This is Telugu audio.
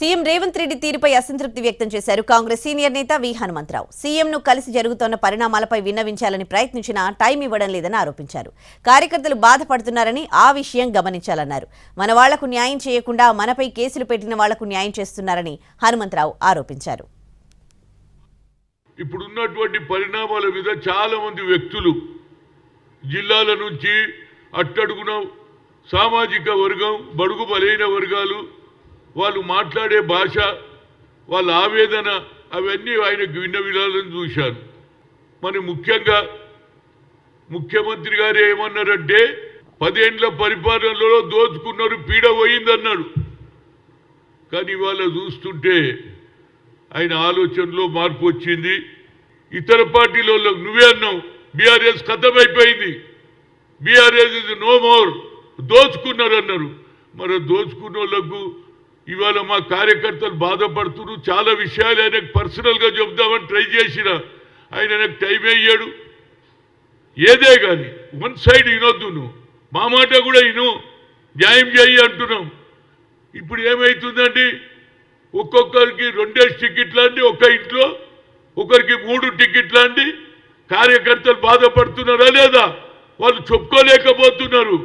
సీఎం రేవంత్ రెడ్డి తీరుపై అసంతృప్తి వ్యక్తం చేశారు కాంగ్రెస్ సీనియర్ నేత వి. హనుమంతరావు. సీఎంను కలిసి జరుగుతోన్న పరిణామాలపై విన్నవించాలని ప్రయత్నించినా టైం ఇవ్వడం లేదని ఆరోపించారు. కార్యకర్తలు బాధపడుతున్నారని ఆ విషయం గమనించాలన్నారు. మన వాళ్ళకు న్యాయం చేయకుండా మనపై కేసులు పెట్టిన వాళ్ళకు న్యాయం చేస్తున్నారని హనుమంతరావు ఆరోపించారు. ఇప్పుడున్నటువంటి పరిణామాల మీద చాలా మంది వ్యక్తులు జిల్లాల నుంచి అట్టడుగున సామాజిక వర్గం బడుగు బలైన వర్గాలు వాళ్ళు మాట్లాడే భాష వాళ్ళ ఆవేదన అవన్నీ ఆయనకు విన్న వినాలని చూశాను మరి ముఖ్యంగా ముఖ్యమంత్రి గారు ఏమన్నారంటే పదేండ్ల పరిపాలనలో దోచుకున్నారు పీడ పోయిందన్నాడు. కానీ ఇవాళ చూస్తుంటే ఆయన ఆలోచనలో మార్పు వచ్చింది. ఇతర పార్టీలో నువ్వే అన్నావు బీఆర్ఎస్ ఖతమైపోయింది బీఆర్ఎస్ ఇస్ నో మోర్ దోచుకున్నారు అన్నారు మరి దోచుకున్న వాళ్ళకు ఇవాళ మా కార్యకర్తలు బాధపడుతున్నారు. చాలా విషయాలు ఆయనకు పర్సనల్గా చెప్దామని ట్రై చేసిన ఆయన నాకు టైం అయ్యాడు ఏదే కానీ వన్ సైడ్ వినొద్దు నువ్వు మా మాట కూడా విను. న్యాయం చేయి అంటున్నాం. ఇప్పుడు ఏమవుతుందండి ఒక్కొక్కరికి రెండేసి టికెట్లు అండి ఒక ఇంట్లో ఒకరికి మూడు టికెట్లు అండి కార్యకర్తలు బాధపడుతున్నారా లేదా? వాళ్ళు చెప్పుకోలేకపోతున్నారు.